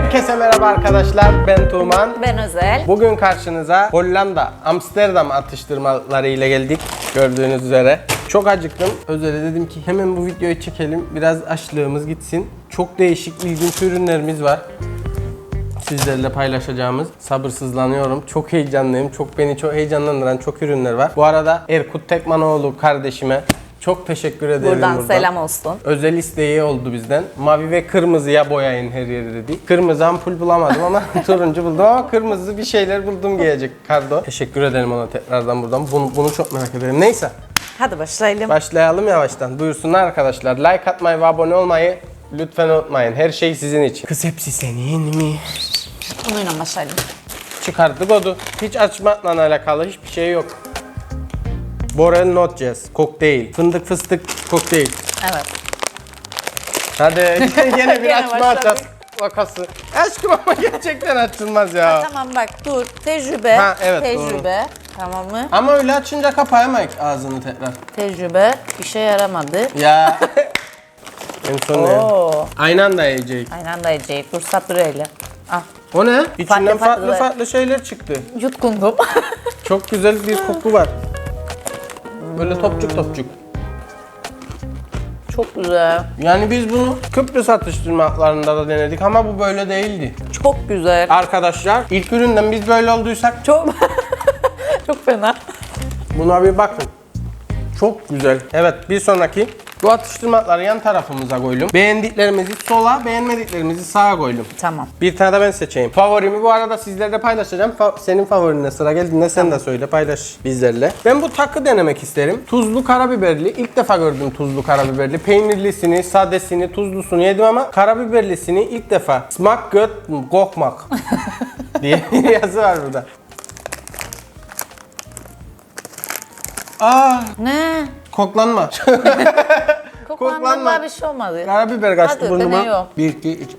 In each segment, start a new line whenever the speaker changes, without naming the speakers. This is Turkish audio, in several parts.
Herkese merhaba arkadaşlar. Ben Tuğman.
Ben Özel.
Bugün karşınıza Hollanda, Amsterdam atıştırmaları ile geldik. Gördüğünüz üzere. Çok acıktım. Özel'e dedim ki hemen bu videoyu çekelim. Biraz açlığımız gitsin. Çok değişik, ilginç ürünlerimiz var. Sizlerle paylaşacağımız. Sabırsızlanıyorum. Çok heyecanlıyım. Çok beni çok heyecanlandıran çok ürünler var. Bu arada Erkut Tekmanoğlu kardeşime çok teşekkür ederim
Buradan selam olsun.
Özel isteği oldu bizden. Mavi ve kırmızıya boyayın her yeri dedi. Kırmızı ampul bulamadım ama turuncu buldum ama kırmızı bir şeyler buldum giyecek kardo. Teşekkür ederim ona tekrardan buradan. Bunu, bunu çok merak ederim. Neyse
Hadi başlayalım.
başlayalım yavaştan. Buyursunlar arkadaşlar. Like atmayı ve abone olmayı lütfen unutmayın. Her şey sizin için. Kız hepsi senin mi?
Bununla başlayalım.
Çıkarttık odu. Hiç açmakla alakalı hiçbir şey yok. Borel Not Jazz, kokteyl. Fındık fıstık kokteyl.
Evet.
Hadi yine bir açma
başladık.
açacağız vakası. Aşkım ama gerçekten açılmaz ya.
Tamam bak dur. Tecrübe.
Ha, evet,
Tecrübe. Tamam mı?
Ama öyle açınca kapayamayız ağzını tekrar.
Tecrübe işe yaramadı.
Ya. en son ne?
Oo.
Aynı anda yiyecek.
Aynı anda yiyecek. Dur sabırıyla. Ah.
O ne? İçinden farklı
farklı.
farklı, şeyler çıktı.
Yutkundum.
Çok güzel bir koku var. Böyle topçuk topçuk.
Çok güzel.
Yani biz bunu Kıbrıs atıştırmalarında da denedik ama bu böyle değildi.
Çok güzel.
Arkadaşlar ilk üründen biz böyle olduysak
Çok çok fena.
Buna bir bakın. Çok güzel. Evet bir sonraki. Bu atıştırmaları yan tarafımıza koydum. Beğendiklerimizi sola, beğenmediklerimizi sağa koydum.
Tamam.
Bir tane de ben seçeyim. Favorimi bu arada sizlerle paylaşacağım. Fa- senin favorine sıra geldiğinde sen de söyle paylaş bizlerle. Ben bu takı denemek isterim. Tuzlu karabiberli. İlk defa gördüm tuzlu karabiberli. Peynirlisini, sadesini, tuzlusunu yedim ama karabiberlisini ilk defa. Smak göt kokmak diye yazı var burada. Aa,
Ne?
Koklanma. Koklanma.
Koklandığında bir şey olmadı.
Karabiber kaçtı
Hadi,
burnuma.
deniyor.
1, 2, 3.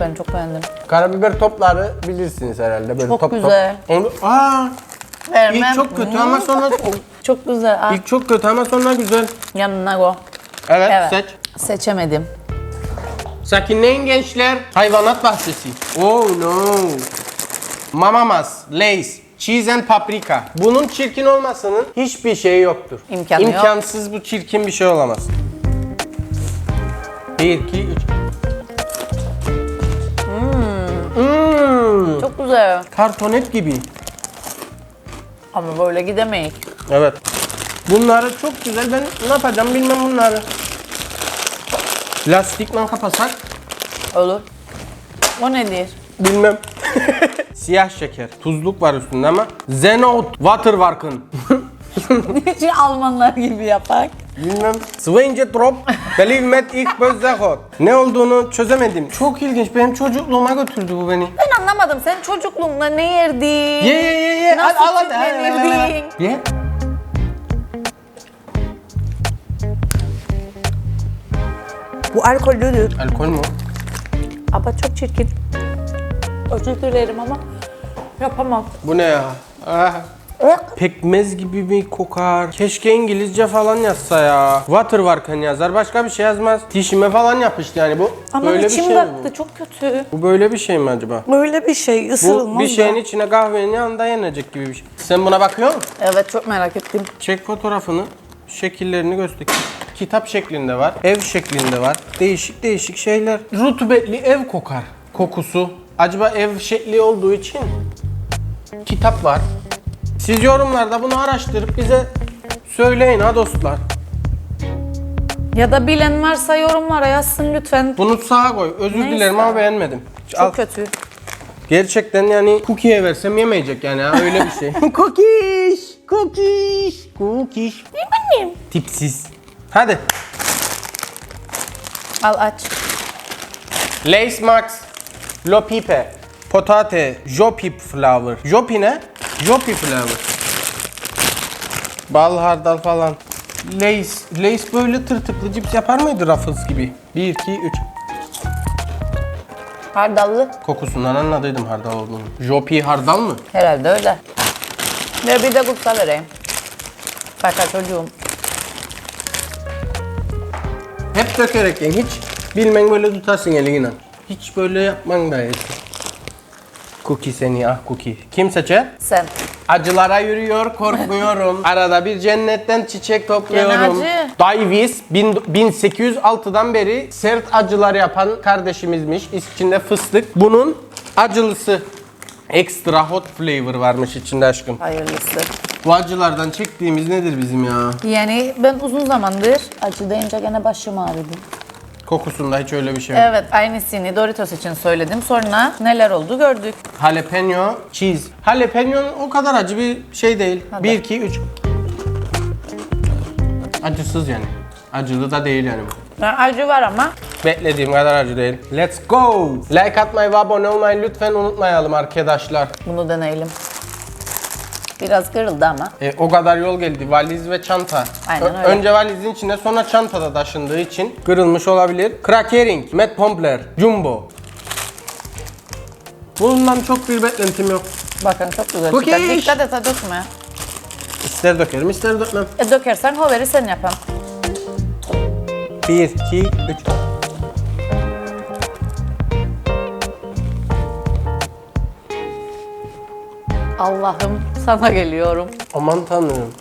Ben çok beğendim.
Karabiber topları bilirsiniz herhalde böyle
Çok
top
güzel.
top. Onu, aa, ilk çok kötü ama sonra
Çok güzel. Ah,
ilk çok kötü ama sonra güzel.
yanına go.
Evet,
Evet.
seç.
Seçemedim.
Sakinleyin gençler. Hayvanat bahçesi. Oh no. Mamamas, Lays, Cheese and paprika. Bunun çirkin olmasının hiçbir şeyi yoktur.
İmkanı yok.
İmkansız bu çirkin bir şey olamaz. 1, 2, 3. Hmm.
Çok güzel.
Kartonet gibi.
Ama böyle gidemeyiz.
Evet. Bunları çok güzel. Ben ne yapacağım bilmem bunları. Lastikle kapasak
Olur. O nedir?
bilmem. Siyah şeker. Tuzluk var üstünde ama. Zenot Waterwarken.
Niçin Almanlar gibi yapak?
bilmem. Svenje Trop. Believe met ich Bözzehot. Ne olduğunu çözemedim. Çok ilginç. Benim çocukluğuma götürdü bu beni.
Ben anlamadım. Sen çocukluğunda ne yerdin?
Ye ye ye ye.
Nasıl
Al, al, hadi. Hadi, hadi, hadi.
sütlenirdin?
Ye.
Bu alkollüdür.
Alkol mü?
Ama çok çirkin. Özür dilerim ama yapamam.
Bu ne ya? Ah. Pekmez gibi bir kokar. Keşke İngilizce falan yazsa ya. Waterwarken yazar. Başka bir şey yazmaz. Dişime falan yapıştı yani bu.
Ama
böyle bir
içim
şey mi
baktı çok kötü.
bu? Bu böyle bir şey mi acaba?
Böyle bir şey
Bu
ısırılmaz
bir şeyin
da.
içine kahvenin yanında yenecek gibi bir şey. Sen buna bakıyor musun?
Evet çok merak ettim.
Çek fotoğrafını. Şekillerini göster. Kitap şeklinde var. Ev şeklinde var. Değişik değişik şeyler. Rutubetli ev kokar. Kokusu. Acaba ev şekli olduğu için kitap var. Siz yorumlarda bunu araştırıp bize söyleyin ha dostlar.
Ya da bilen varsa yorumlara yazsın lütfen.
Bunu sağa koy. Özür
Neyse.
dilerim ama beğenmedim.
Çok
Al.
kötü.
Gerçekten yani cookie'ye versem yemeyecek yani ha öyle bir şey. cookies, cookies, cookies.
Benim.
Tipsiz. Hadi.
Al aç.
Lace Max, Lopipe, Potate, Jopip Flower. Jopi ne? Jopi Flower. Bal hardal falan. Lace, Lace böyle tırtıklı cips yapar mıydı Ruffles gibi? 1, 2, 3.
Hardallı.
Kokusundan anladıydım hardal olduğunu. Jopi hardal mı?
Herhalde öyle. Ve bir de kutsa vereyim. Fakat çocuğum.
Hep dökerek yiyin. Hiç bilmen böyle tutarsın eliyle. Hiç böyle yapman da yeter. Cookie seni ah cookie. Kim seçer?
Sen.
Acılara yürüyor korkmuyorum. Arada bir cennetten çiçek topluyorum.
Gene
Davis bin- 1806'dan beri sert acılar yapan kardeşimizmiş. İçinde fıstık. Bunun acılısı. Extra hot flavor varmış içinde aşkım.
Hayırlısı.
Bu acılardan çektiğimiz nedir bizim ya?
Yani ben uzun zamandır acı deyince gene başım ağrıdı.
Kokusunda hiç öyle bir şey yok.
Evet aynısını Doritos için söyledim. Sonra neler oldu gördük.
Jalapeno cheese. Jalapeno o kadar acı bir şey değil.
Hadi.
1 2 3. Acısız yani. Acılı da değil yani.
Yani acı var ama
Beklediğim kadar acı değil. Let's go. Like atmayı ve abone olmayı lütfen unutmayalım arkadaşlar.
bunu deneyelim. Biraz kırıldı ama.
E, o kadar yol geldi. Valiz ve çanta.
Aynen öyle.
Önce valizin içinde sonra çantada taşındığı için kırılmış olabilir. Crackering, Matt Pompler, Jumbo. Bundan çok bir beklentim yok.
Bakın çok güzel
Cookie
çıkar.
iş.
Dikkat et ha dökme.
İster dökerim ister dökmem.
E, dökersen hoveri sen yapan.
1, 2, 3.
Allah'ım sana geliyorum.
Aman tanrım.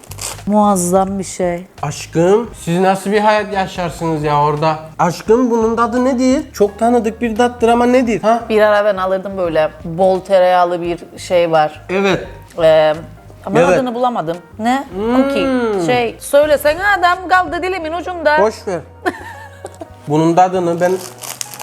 Muazzam bir şey.
Aşkım siz nasıl bir hayat yaşarsınız ya orada? Aşkım bunun tadı nedir? Çok tanıdık bir tattır ama nedir? Ha?
Bir ara ben alırdım böyle bol tereyağlı bir şey var.
Evet.
Ee, ama
Evet.
adını bulamadım. Ne? Cookie. Şey, söylesene adam kaldı dilimin ucunda.
Boş ver. bunun tadını ben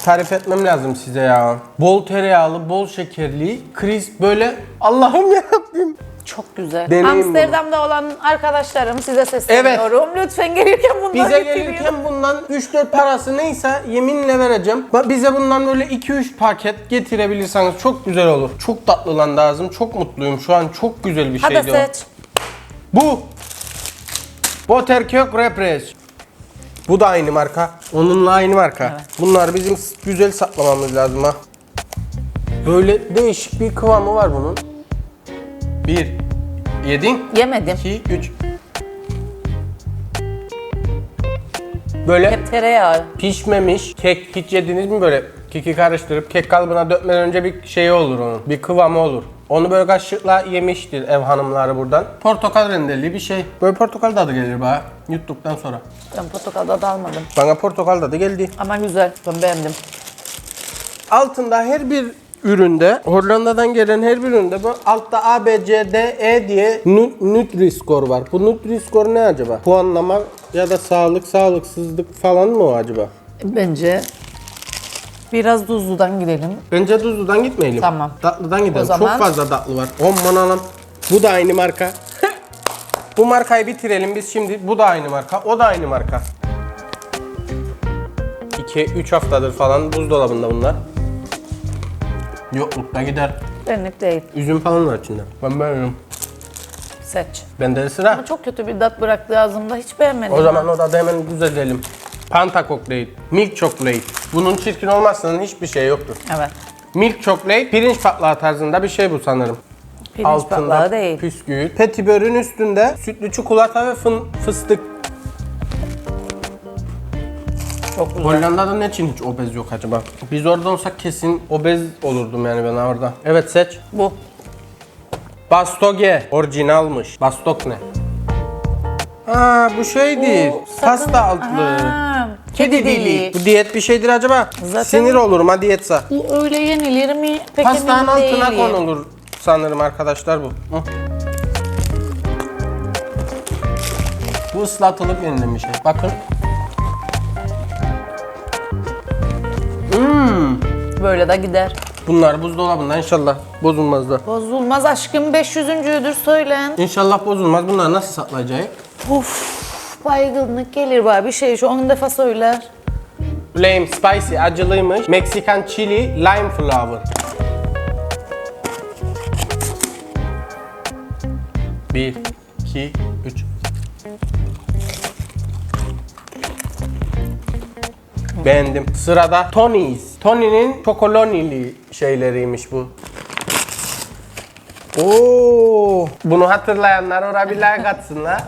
tarif etmem lazım size ya. Bol tereyağlı, bol şekerli, crisp böyle Allah'ım yarabbim.
Çok güzel.
Deneyim bunu.
Amsterdam'da olan arkadaşlarım size sesleniyorum. Lütfen gelirken bunları
Bize
getirin.
gelirken bundan 3-4 parası neyse yeminle vereceğim. Ba- Bize bundan böyle 2-3 paket getirebilirseniz çok güzel olur. Çok tatlı lan lazım. Çok mutluyum şu an. Çok güzel bir
Hadi
o.
seç.
Bu. Butterkök Repres. Bu da aynı marka. Onunla aynı marka. Bunlar bizim s- güzel saklamamız lazım ha. Böyle değişik bir kıvamı var bunun. Bir. Yedin.
Yemedim.
2, 3. Böyle
Hep tereyağı.
pişmemiş kek hiç yediniz mi böyle keki karıştırıp kek kalıbına dökmeden önce bir şey olur onun. Bir kıvamı olur. Onu böyle kaşıkla yemiştir ev hanımları buradan. Portakal rendeli bir şey. Böyle portakal tadı gelir bana yuttuktan sonra.
Ben portakalda da almadım.
Bana portakal tadı geldi.
Ama güzel. Ben beğendim.
Altında her bir üründe, Hollanda'dan gelen her bir üründe bu altta A, B, C, D, E diye nu- Nutri-Score var. Bu Nutri-Score ne acaba? Puanlama ya da sağlık, sağlıksızlık falan mı o acaba?
Bence biraz tuzludan gidelim.
Bence tuzludan gitmeyelim.
Tamam.
Tatlıdan gidelim.
O zaman-
Çok fazla tatlı var. Aman anam. Bu da aynı marka. Bu markayı bitirelim biz şimdi. Bu da aynı marka. O da aynı marka. 2-3 haftadır falan buzdolabında bunlar. Yoklukta gider.
Benlik değil.
Üzüm falan var içinde. Ben beğeniyorum.
Seç.
Bende de sıra.
Ama çok kötü bir tat bıraktı ağzımda. Hiç beğenmedim.
O zaman o da hemen düzeltelim. Panta Chocolate, Milk Chocolate. Bunun çirkin olmazsanın hiçbir şey yoktur.
Evet.
Milk Chocolate pirinç patlağı tarzında bir şey bu sanırım.
Pirinç patlağı değil.
püskül. Petibörün üstünde sütlü çikolata ve fın, fıstık.
Çok güzel.
Hollanda'da ne için hiç obez yok acaba? Biz orada olsak kesin obez olurdum yani ben orada. Evet seç.
Bu.
Bastoge. Orijinalmış. Bastok ne? Aa bu şeydir.
Bu sakın-
Pasta altlı.
Ha, kedi dili.
Bu diyet bir şeydir acaba?
Zaten-
Sinir olurum ha diyetse.
Bu öyle yenilir mi? Pek
Pastanın
emin
altına
değilim.
konulur sanırım arkadaşlar bu. Hı. Bu ıslatılıp yenilen bir şey. Bakın.
Böyle de gider.
Bunlar buzdolabında inşallah bozulmaz da.
Bozulmaz aşkım 500. söylen.
İnşallah bozulmaz. Bunları nasıl saklayacağız?
Of baygınlık gelir bana bir şey şu 10 defa söyler.
Flame spicy acılıymış. Meksikan chili lime flavor. Bir, iki, üç. Beğendim. Sırada Tony's. Tony'nin çokolonili şeyleriymiş bu. Oo, bunu hatırlayanlar oraya bir like atsınlar.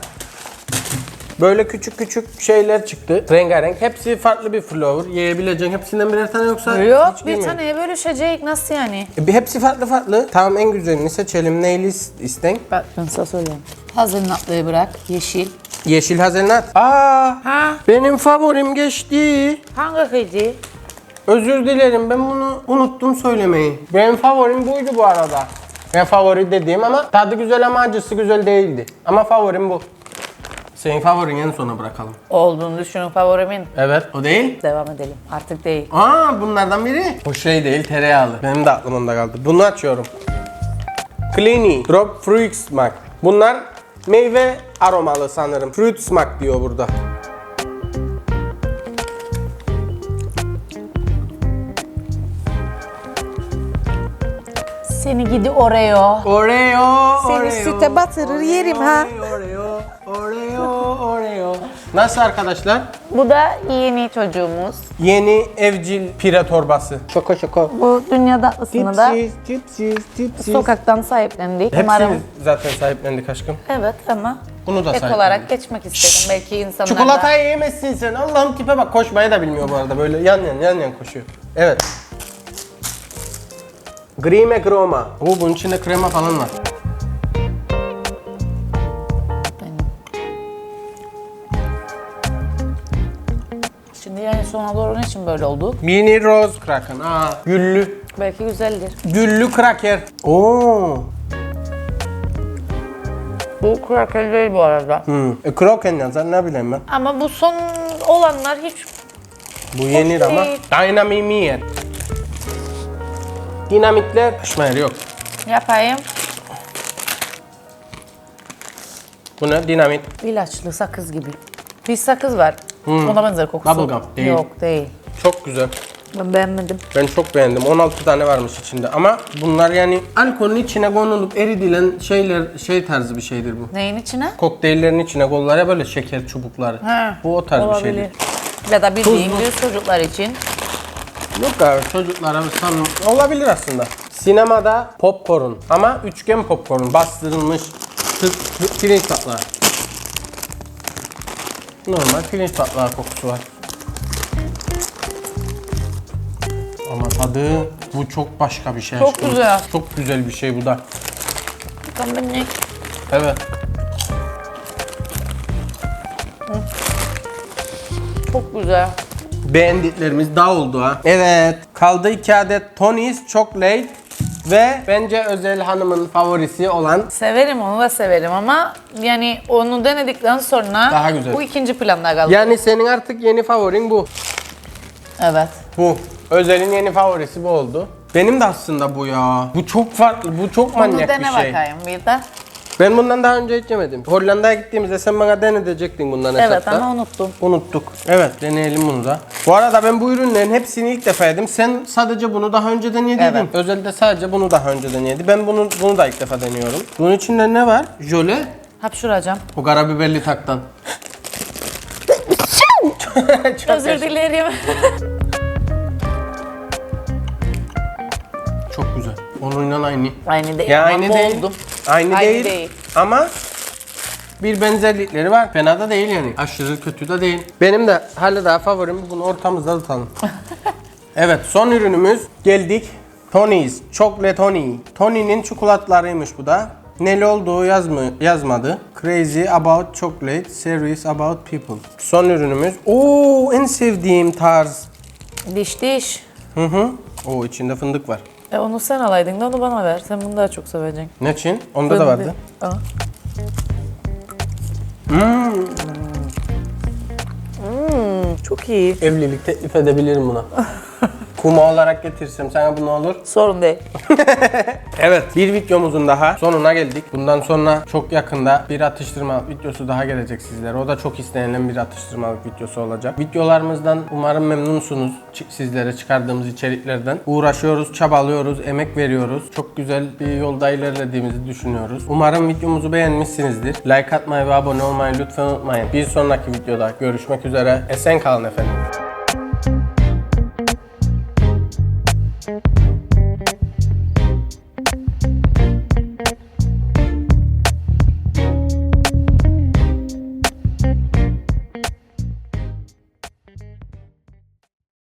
Böyle küçük küçük şeyler çıktı. Rengarenk. Hepsi farklı bir flavor. Yiyebileceğin hepsinden birer tane yoksa
Yok
hiç
bir
bilmiyorum.
taneye bölüşecek nasıl yani?
E, bir hepsi farklı farklı. Tamam en güzelini seçelim. Neyli is- isten?
Bak ben sana söyleyeyim. Hazelnut'lığı bırak. Yeşil.
Yeşil hazelnut. Aa!
Ha?
Benim favorim geçti.
Hangi kıydı?
Özür dilerim ben bunu unuttum söylemeyi. Benim favorim buydu bu arada. Ben favori dediğim ama tadı güzel ama acısı güzel değildi. Ama favorim bu. Senin favorini en sona bırakalım.
Olduğunu düşünün favorimin.
Evet o değil.
Devam edelim. Artık değil.
Aa bunlardan biri. O şey değil tereyağlı. Benim de aklım onda kaldı. Bunu açıyorum. Clini Drop Fruit Smack. Bunlar meyve aromalı sanırım. Fruit Smack diyor burada.
Seni gidi Oreo.
Oreo,
Seni
Oreo.
süte batırır yerim ha.
Oreo, Oreo, Oreo. Nasıl arkadaşlar?
Bu da yeni çocuğumuz.
Yeni evcil pire torbası. Şoko şoko.
Bu dünya tatlısını da
Tipsiz, tipsiz, tipsiz.
sokaktan sahiplendik.
Hepsini
Umarım.
zaten sahiplendik aşkım.
Evet ama
Bunu da
ek
sahiplendik.
olarak geçmek istedim. Belki insanlar da...
Çikolatayı yemezsin sen. Allah'ım tipe bak koşmayı da bilmiyor bu arada. Böyle yan yan yan yan koşuyor. Evet. Grime Groma. Oo bunun içinde krema falan var.
Şimdi yani sona doğru ne için böyle oldu?
Mini Rose Kraken. Aa, güllü.
Belki güzeldir.
Güllü kraker. Oo.
Bu kraker değil bu arada.
Hmm. E, Kroken yazar ne bileyim ben.
Ama bu son olanlar hiç
Bu yenir ama.
değil.
Dinamitler. Yeri yok.
yapayım.
Bu ne? Dinamit.
İlaçlı sakız gibi. Bir sakız var. Ona benzer kokusu.
Bubblegum, değil.
Yok değil.
Çok güzel.
Ben beğenmedim.
Ben çok beğendim. 16 tane varmış içinde. Ama bunlar yani alkolün içine konulup eridilen şeyler şey tarzı bir şeydir bu.
Neyin içine?
Kokteyllerin içine konulur ya böyle şeker çubukları.
Ha,
Bu o tarz bir
Olabilir.
şeydir.
Ya da bildiğin
Tuzlu.
büyük çocuklar için.
Yok abi çocuklara sanırım olabilir aslında. Sinemada popcorn ama üçgen popcorn bastırılmış tık, tık, pirinç patlağı. Normal pirinç patlağı kokusu var. Ama tadı bu çok başka bir şey.
Çok
aşkım.
güzel.
Çok güzel bir şey bu da.
Kombinlik.
Evet.
Çok güzel.
Beğendiklerimiz daha oldu ha. Evet. Kaldı iki adet Tony's Chocolate ve bence Özel Hanım'ın favorisi olan
Severim onu da severim ama yani onu denedikten sonra
Daha güzel.
bu ikinci planda kaldı.
Yani senin artık yeni favorin bu.
Evet.
Bu. Özel'in yeni favorisi bu oldu. Benim de aslında bu ya. Bu çok farklı, bu çok
Onu
manyak
dene
bir şey.
bakayım bir de.
Ben bundan daha önce hiç yemedim. Hollanda'ya gittiğimizde sen bana denetecektin bundan
Evet
hesapta.
ama unuttum.
Unuttuk. Evet deneyelim bunu da. Bu arada ben bu ürünlerin hepsini ilk defa yedim. Sen sadece bunu daha önceden yediydin.
Evet.
Özellikle sadece bunu daha önceden yedi. Ben bunu bunu da ilk defa deniyorum. Bunun içinde ne var? Jöle.
Hapşuracağım.
O karabiberli taktan. Çok
Özür dilerim.
Çok güzel. Onunla aynı.
aynı değil
Ya aynı değil.
boğuldum.
Aynı,
Aynı
değil.
değil.
Ama bir benzerlikleri var. Fena da değil yani. Aşırı kötü de değil. Benim de hala daha favorim bunu ortamızda tutalım. evet son ürünümüz geldik. Tony's Chocolate Tony. Tony'nin çikolatlarıymış bu da. Neli olduğu yazmı, yazmadı. Crazy about chocolate, serious about people. Son ürünümüz. Oo en sevdiğim tarz.
Diş diş.
Hı hı. Oo içinde fındık var.
E onu sen alaydın da onu bana ver. Sen bunu daha çok seveceksin.
Ne için? Onda da vardı.
Aa.
Hmm.
Hmm, çok iyi.
Evlilik teklif edebilirim buna. Kuma olarak getirsem sana bu ne olur?
Sorun değil.
Evet bir videomuzun daha sonuna geldik. Bundan sonra çok yakında bir atıştırma videosu daha gelecek sizlere. O da çok istenilen bir atıştırmalık videosu olacak. Videolarımızdan umarım memnunsunuz. Sizlere çıkardığımız içeriklerden. Uğraşıyoruz, çabalıyoruz, emek veriyoruz. Çok güzel bir yolda ilerlediğimizi düşünüyoruz. Umarım videomuzu beğenmişsinizdir. Like atmayı ve abone olmayı lütfen unutmayın. Bir sonraki videoda görüşmek üzere. Esen kalın efendim.